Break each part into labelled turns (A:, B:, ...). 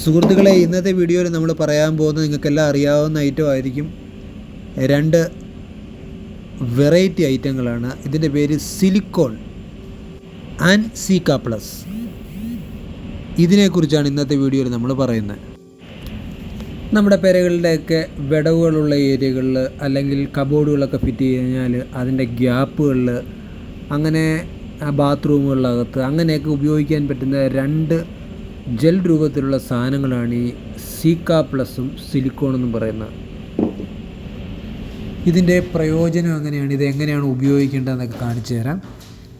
A: സുഹൃത്തുക്കളെ ഇന്നത്തെ വീഡിയോയിൽ നമ്മൾ പറയാൻ പോകുന്നത് നിങ്ങൾക്കെല്ലാം അറിയാവുന്ന ഐറ്റം ആയിരിക്കും. രണ്ട് വെറൈറ്റി ഐറ്റങ്ങളാണ് ഇതിന്റെ പേര് സിലിക്കോൺ ആൻഡ് സീക്ക പ്ലസ് ഇതിനെക്കുറിച്ചാണ് ഇന്നത്തെ വീഡിയോയിൽ നമ്മൾ പറയുന്നത്. നമ്മുടെ പെരകളുടെയൊക്കെ വിടവുകളുള്ള ഏരിയകളിൽ അല്ലെങ്കിൽ കബോർഡുകളൊക്കെ ഫിറ്റ് ചെയ്ത് കഴിഞ്ഞാൽ അതിന്റെ ഗ്യാപ്പുകളിൽ അങ്ങനെ ബാത്റൂമുകളിലകത്ത് അങ്ങനെയൊക്കെ ഉപയോഗിക്കാൻ പറ്റുന്ന രണ്ട് ജെൽ രൂപത്തിലുള്ള സാധനങ്ങളാണ് ഈ സീക്ക പ്ലസും സിലിക്കോൺ എന്നും പറയുന്നത് ഇതിന്റെ പ്രയോജനം എങ്ങനെയാണ്? ഇത് എങ്ങനെയാണ് ഉപയോഗിക്കേണ്ടതെന്നൊക്കെ കാണിച്ചു തരാം.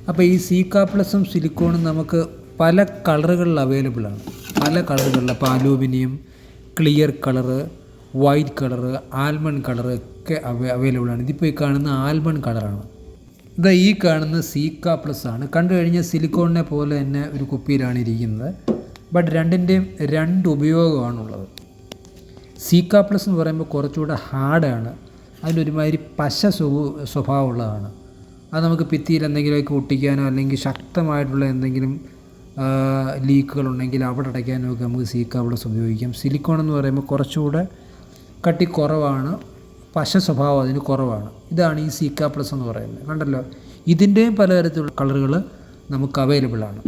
A: അപ്പോൾ ഈ സീക്ക പ്ലസും സിലിക്കോണും നമുക്ക് പല കളറുകളിൽ അവൈലബിൾ ആണ്. പല കളറുകളിൽ. അപ്പോൾ aluminium clear colour white colour almond colour ഒക്കെ അവൈ അവൈലബിൾ ആണ്. ഇതിപ്പോൾ ഈ കാണുന്ന ആൽമണ്ട് കളറാണ്. ഇതാ ഈ കാണുന്ന സീക്ക പ്ലസ് ആണ് കണ്ടു കഴിഞ്ഞാൽ സിലിക്കോണിനെ പോലെ തന്നെ ഒരു കുപ്പിയിലാണ് ഇരിക്കുന്നത്. ബട്ട് രണ്ടിന്റെയും രണ്ട് ഉപയോഗമാണുള്ളത്. സീക്ക പ്ലസ് എന്ന് പറയുമ്പോൾ കുറച്ചുകൂടെ ഹാർഡാണ് അതിലൊരുമാതിരി പശ സ്വഭ സ്വഭാവമുള്ളതാണ്. അത് നമുക്ക് ഭിത്തിയിൽ എന്തെങ്കിലുമൊക്കെ ഒട്ടിക്കാനോ അല്ലെങ്കിൽ ശക്തമായിട്ടുള്ള എന്തെങ്കിലും ലീക്കുകൾ ഉണ്ടെങ്കിൽ അവിടെ അടയ്ക്കാനോ ഒക്കെ നമുക്ക് സീക്ക പ്ലസ് ഉപയോഗിക്കാം. സിലിക്കോൺ എന്ന് പറയുമ്പോൾ കുറച്ചുകൂടെ കട്ടി കുറവാണ്. പശ സ്വഭാവം അതിന് കുറവാണ്. ഇതാണ് ഈ സീക്ക പ്ലസ് എന്ന് പറയുന്നത്. കണ്ടല്ലോ? ഇതിന്റെയും പലതരത്തിലുള്ള കളറുകൾ നമുക്ക് അവൈലബിൾ ആണ്.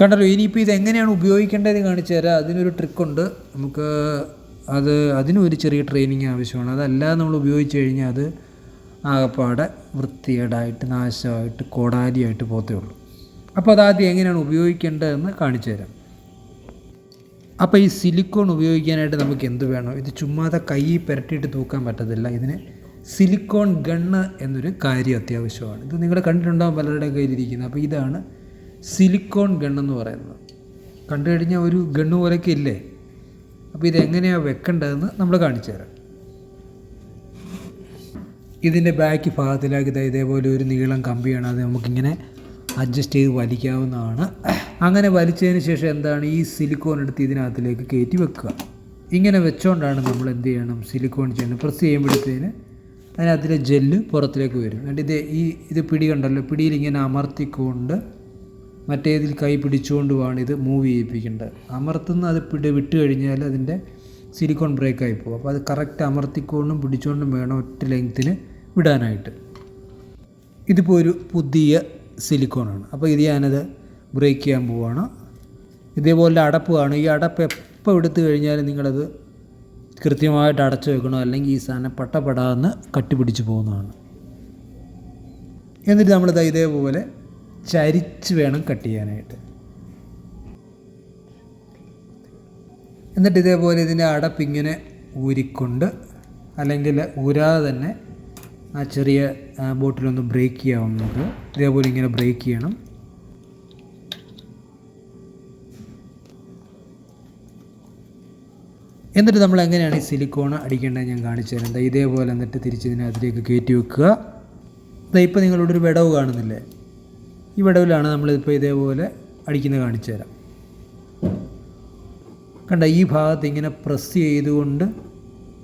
A: കണ്ടല്ലോ ഇനിയിപ്പോൾ ഇത് എങ്ങനെയാണ് ഉപയോഗിക്കേണ്ടത് കാണിച്ചു തരാം. അതിനൊരു ട്രിക്കുണ്ട് നമുക്ക് അത് അതിനും ഒരു ചെറിയ ട്രെയിനിങ് ആവശ്യമാണ്. അതല്ലാതെ നമ്മൾ ഉപയോഗിച്ച് കഴിഞ്ഞാൽ അത് ആകപ്പാടെ വൃത്തികേടായിട്ട് നാശമായിട്ട് കോടാലിയായിട്ട് പോത്തേ ഉള്ളൂ. അപ്പോൾ അതാദ്യം എങ്ങനെയാണ് ഉപയോഗിക്കേണ്ടതെന്ന് കാണിച്ചു തരാം. അപ്പോൾ ഈ സിലിക്കോൺ ഉപയോഗിക്കാനായിട്ട് നമുക്ക് എന്ത് വേണം? ഇത് ചുമ്മാതെ കൈ പുരട്ടിയിട്ട് തൂക്കാൻ പറ്റത്തില്ല. ഇതിന് സിലിക്കോൺ ഗണ്ണ് എന്നൊരു കാര്യം അത്യാവശ്യമാണ്. ഇത് നിങ്ങൾ കണ്ടിട്ടുണ്ടാകും പലരുടെയും കയ്യിലിരിക്കുന്നത്. അപ്പോൾ ഇതാണ് സിലിക്കോൺ ഗണ്ണെന്ന് പറയുന്നത്. കണ്ടു കഴിഞ്ഞാൽ ഒരു ഗണ്ണ് പോലെയൊക്കെ ഇല്ലേ? അപ്പോൾ ഇതെങ്ങനെയാണ് വെക്കേണ്ടതെന്ന് നമ്മൾ കാണിച്ചു തരാം. ഇതിന്റെ ബാക്ക് ഭാഗത്തിലാക്കി ഇതേപോലെ ഒരു നീളം കമ്പിയാണ്. അത് നമുക്കിങ്ങനെ അഡ്ജസ്റ്റ് ചെയ്ത് വലിക്കാവുന്നതാണ്. അങ്ങനെ വലിച്ചതിന് ശേഷം എന്താണ് ഈ സിലിക്കോൺ എടുത്ത് ഇതിനകത്തിലേക്ക് കയറ്റി വെക്കുക. ഇങ്ങനെ വെച്ചുകൊണ്ടാണ് നമ്മൾ എന്ത് ചെയ്യണം? സിലിക്കോൺ ചെയ്യണം പ്രസ് ചെയ്യുമ്പോഴത്തേന് അതിനകത്തിലെ ജെല്ല് പുറത്തിലേക്ക് വരും. എന്നിട്ട് ഇത് ഈ ഇത് പിടി കണ്ടല്ലോ? പിടിയിൽ ഇങ്ങനെ അമർത്തിക്കൊണ്ട് മറ്റേതിൽ കൈ പിടിച്ചുകൊണ്ട് വേണം ഇത് മൂവ് ചെയ്യിപ്പിക്കേണ്ടത്. അമർത്തുന്ന അത് പിടി വിട്ടു കഴിഞ്ഞാൽ അതിന്റെ സിലിക്കോൺ ബ്രേക്കായി പോകും. അപ്പോൾ അത് കറക്റ്റ് അമർത്തിക്കൊണ്ടും പിടിച്ചുകൊണ്ടും വേണം ഒറ്റ ലെങ്ത്തിൽ വിടാനായിട്ട്. ഇതിപ്പോൾ ഒരു പുതിയ സിലിക്കോണാണ് അപ്പോൾ ഇത് ഞാനത് ബ്രേക്ക് ചെയ്യാൻ പോവാണ്. ഇതേപോലെ അടപ്പ് കാണും. ഈ അടപ്പ് എപ്പോൾ എടുത്തു കഴിഞ്ഞാലും നിങ്ങളത് കൃത്യമായിട്ട് അടച്ചു വെക്കണം അല്ലെങ്കിൽ ഈ സാധനം പട്ടപ്പെടാന്ന് കട്ടിപിടിച്ച് പോകുന്നതാണ്. എന്നിട്ട് നമ്മളിത് ഇതേപോലെ ചരിച്ച് വേണം കട്ട് ചെയ്യാനായിട്ട്. എന്നിട്ട് ഇതേപോലെ ഇതിന്റെ അടപ്പിങ്ങനെ ഊരിക്കൊണ്ട് അല്ലെങ്കിൽ ഊരാതെ തന്നെ ആ ചെറിയ ബോട്ടിലൊന്ന് ബ്രേക്ക് ചെയ്യാവും നമുക്ക്. ഇതേപോലെ ഇങ്ങനെ ബ്രേക്ക് ചെയ്യണം. എന്നിട്ട് നമ്മൾ എങ്ങനെയാണ് ഈ സിലിക്കോൺ അടിക്കേണ്ടത് ഞാൻ കാണിച്ചു തരാം. ഇതേപോലെ എന്നിട്ട് തിരിച്ച് ഇതിനകത്തിലേക്ക് കയറ്റി വെക്കുക. ഇതാ ഇപ്പോൾ നിങ്ങളിവിടെ ഒരു വിടവ് കാണുന്നില്ലേ? ഈ വിടവിലാണ് നമ്മളിപ്പോൾ ഇതേപോലെ അടിക്കുന്നത് കാണിച്ചു തരാം. കണ്ട ഈ ഭാഗത്ത് ഇങ്ങനെ പ്രസ് ചെയ്തുകൊണ്ട്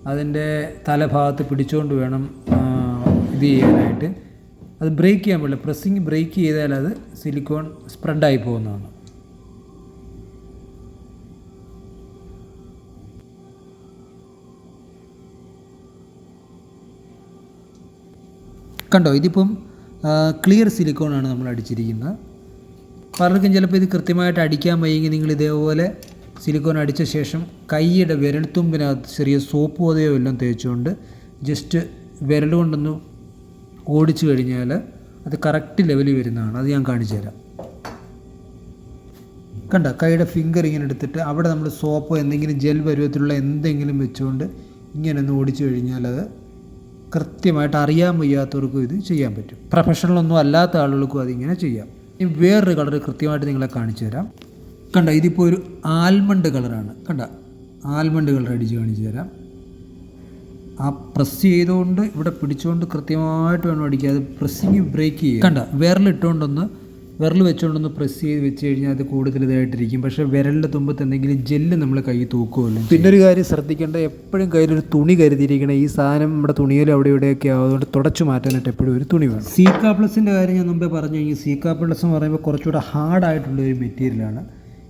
A: അതിന്റെ തലഭാഗത്ത് പിടിച്ചുകൊണ്ട് വേണം ഇത് ചെയ്യാനായിട്ട്. അത് ബ്രേക്ക് ചെയ്യാൻ പറ്റില്ല. പ്രസ്സിങ് ബ്രേക്ക് ചെയ്താൽ അത് സിലിക്കോൺ സ്പ്രെഡായി പോകുന്നതാണ്. കണ്ടോ ഇതിപ്പം ക്ലിയർ സിലിക്കോൺ ആണ് നമ്മൾ അടിച്ചിരിക്കുന്നത്. പലർക്കും ചിലപ്പോൾ ഇത് കൃത്യമായിട്ട് അടിക്കാൻ വയ്യെങ്കിൽ നിങ്ങൾ ഇതേപോലെ സിലിക്കോൺ അടിച്ച ശേഷം കൈയുടെ വിരൽത്തുമ്പിനകത്ത് ചെറിയ സോപ്പ് പോതയോ എല്ലാം തേച്ചുകൊണ്ട് ജസ്റ്റ് വിരൽ കൊണ്ടൊന്ന് ഓടിച്ചു കഴിഞ്ഞാൽ അത് കറക്റ്റ് ലെവലിൽ വരുന്നതാണ്. അത് ഞാൻ കാണിച്ചു തരാം. കണ്ട? കൈയുടെ ഫിംഗർ ഇങ്ങനെ എടുത്തിട്ട് അവിടെ നമ്മൾ സോപ്പോ എന്തെങ്കിലും ജെൽ പരുവത്തിലുള്ള എന്തെങ്കിലും വെച്ചുകൊണ്ട് ഇങ്ങനെ ഒന്ന് ഓടിച്ചു കഴിഞ്ഞാൽ അത് കൃത്യമായിട്ട് അറിയാൻ വയ്യാത്തവർക്കും ഇത് ചെയ്യാൻ പറ്റും. പ്രൊഫഷണൽ ഒന്നും അല്ലാത്ത ആളുകൾക്കും അതിങ്ങനെ ചെയ്യാം. ഇനി വേറൊരു കളർ കൃത്യമായിട്ട് നിങ്ങളെ കാണിച്ചു തരാം. കണ്ട ഇതിപ്പോൾ ഒരു ആൽമണ്ട് കളറാണ് കണ്ട ആൽമണ്ട് കളർ അടിച്ച് കാണിച്ചു തരാം. ആ പ്രസ് ചെയ്തുകൊണ്ട് ഇവിടെ പിടിച്ചുകൊണ്ട് കൃത്യമായിട്ട് വേണം അടിക്കുക അത് പ്രസ്സിങ് ബ്രേക്ക് ചെയ്യുക കണ്ട വിരലിട്ടുകൊണ്ടൊന്ന് വിരൽ വെച്ചുകൊണ്ടൊന്ന് പ്രസ് ചെയ്ത് വെച്ച് കഴിഞ്ഞാൽ അത് കൂടുതൽ ഇതായിട്ടിരിക്കും പക്ഷേ വിരലിന്റെ തുമ്പത്ത് എന്തെങ്കിലും ജെല്ല് നമ്മൾ കൈ തൂക്കുമല്ലോ പിന്നെ ഒരു കാര്യം ശ്രദ്ധിക്കേണ്ട എപ്പോഴും കയ്യിലൊരു തുണി കരുതിയിരിക്കണം ഈ സാധനം നമ്മുടെ തുണിയിലും അവിടെ ഇവിടെയൊക്കെ ആവുന്നതുകൊണ്ട് തുടച്ചു മാറ്റാനായിട്ട് എപ്പോഴും ഒരു തുണി വേണം. സീക്ക പ്ലസിന്റെ കാര്യം ഞാൻ മുമ്പേ പറഞ്ഞു കഴിഞ്ഞാൽ സീക്ക പ്ലസ് എന്ന് പറയുമ്പോൾ കുറച്ചുകൂടെ ഹാർഡായിട്ടുള്ള ഒരു മെറ്റീരിയലാണ്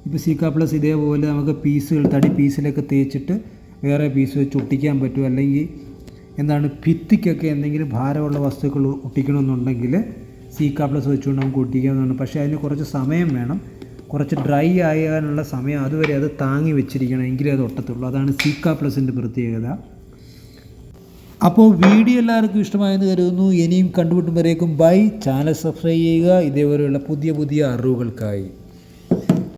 A: ഇപ്പോൾ സീക്ക പ്ലസ് ഇതേപോലെ നമുക്ക് പീസുകൾ തടി പീസിലൊക്കെ തേച്ചിട്ട് വേറെ പീസ് വെച്ച് ഒട്ടിക്കാൻ പറ്റും. അല്ലെങ്കിൽ എന്താണ് ഭിത്തിക്കൊക്കെ എന്തെങ്കിലും ഭാരമുള്ള വസ്തുക്കൾ ഒട്ടിക്കണമെന്നുണ്ടെങ്കിൽ സീക്ക പ്ലസ് വെച്ചുകൊണ്ട് നമുക്ക് ഒട്ടിക്കാവുന്നതാണ്. പക്ഷേ അതിന് കുറച്ച് സമയം വേണം. കുറച്ച് ഡ്രൈ ആകാനുള്ള സമയം അതുവരെ അത് താങ്ങി വെച്ചിരിക്കണം എങ്കിലേ അത് ഒട്ടത്തുള്ളൂ. അതാണ് സീക്ക പ്ലസിന്റെ പ്രത്യേകത. അപ്പോൾ വീഡിയോ എല്ലാവർക്കും ഇഷ്ടമായെന്ന് കരുതുന്നു. ഇനിയും കണ്ടുപിട്ടുമ്പോഴേക്കും ബൈ ചാനൽ സബ്സ്ക്രൈബ് ചെയ്യുക. ഇതേപോലെയുള്ള പുതിയ പുതിയ അറിവുകൾക്കായി.